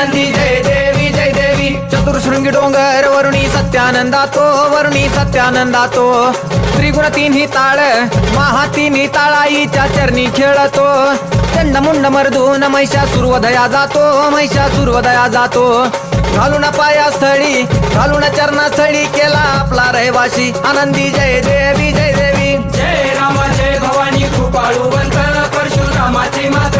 आनंदी जय देवी जय देवी. चतुर्शृंगी डोंगर वरुणी सत्यानंदातो वरुणी सत्यानंदातो. त्रिगुण तिन्ही ताळ महा तिन्ही ताळाईच्या चरणी खेळतो. चंड मुंड मर्दून महिषा सुर्वदया जातो महिषा सुर्वदया जातो. घालून पायास्थळी घालून चरणास्थळी केला आपला रहिवाशी आनंदी जय देवी जय देवी. जय राम जय भवानी कृपाळूवंत परशुरामाची माता.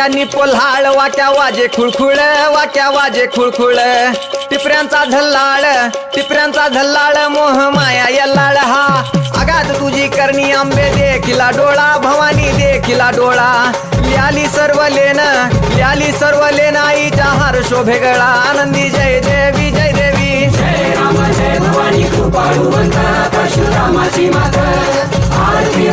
देवी पोल्हाळ वाट्या वाजे खुळखुळ वाट्या वाजे खुळखुळ. टिपऱ्यांचा झल्लाळ टिपऱ्यांचा झल्लाळ मोह माया यल्लाळ. हा आगात तुझी करणी आंबे देखिला डोळा भवानी देखिला डोळा. लियाली सर्व लेन लियाली सर्व लेन आईच्या हार शोभे गळा. आनंदी जय देवी जय देवी. जय राम जय भवानी कृपाळू परशुरामाची माता. आरती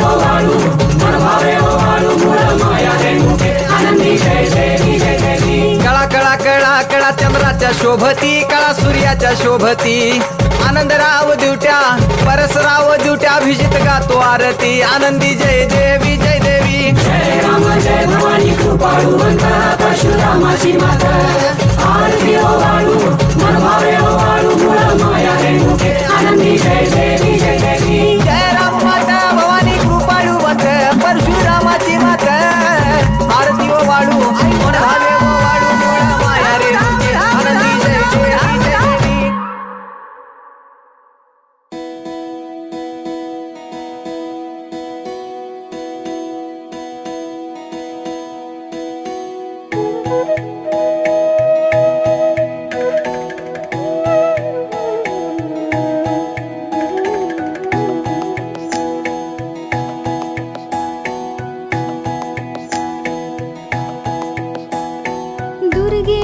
सूर्याच्या शोभती कळा सूर्याच्या शोभती. आनंदराव दिवट्या परसराव दिवट्या अभिजित गातो आरती. आनंदी जय देवी जय देवी. जय राम जय भवानी कृपाळू परशुरामाची माता. दुर्गे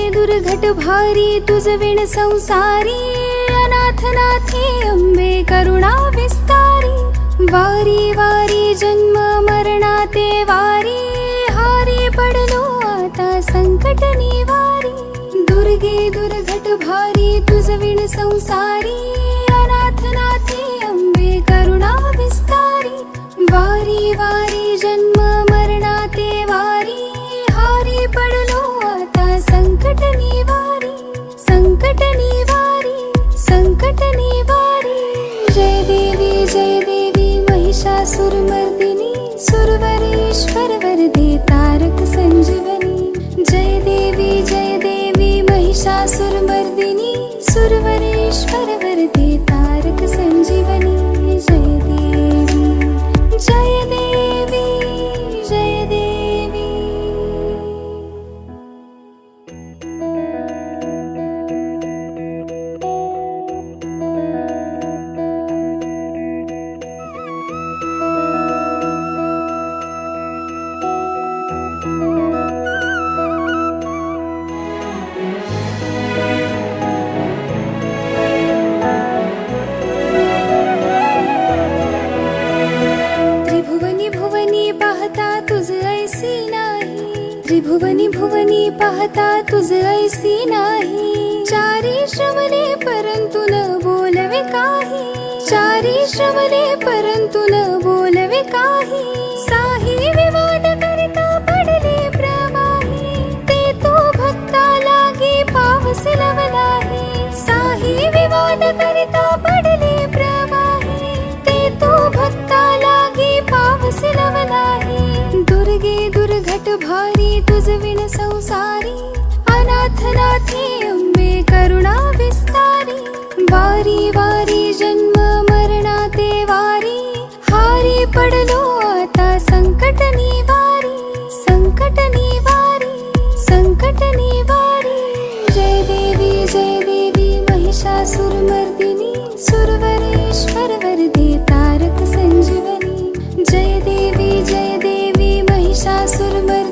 दुर्घट भारी तुझ विण संसारी अनाथनाथी अंबे करुणा विस्तारी. वारी वारी जन्म मरणाते हारी तुझ विण संसारी अनाथनाथी अंबे करुणा विस्तारी वारी वारी जन्म मरणा ते वारी हारी पडलो आता संकट निवारी संकट निवारी संकट निवारी. जय देवी जय देवी महिषासुरमर्दी. पाहता तुझ ऐसी नाही. चारी श्रवणे परंतु न बोलवे काही. चारी श्रवणे परंतु न बोलवे काही. सारी अनाथनाथी अम्बे करुणा विस्तारी वारी वारी जन्म मरणा ते वारी हारी पडलो आता संकट निवारी संकट निवारी संकट निवारी. जय देवी जय देवी महिषासुरमर्दिनी सुरवरेश्वर वरदे तारक संजीवनी. जय देवी जय देवी महिषासुरमर्दिनी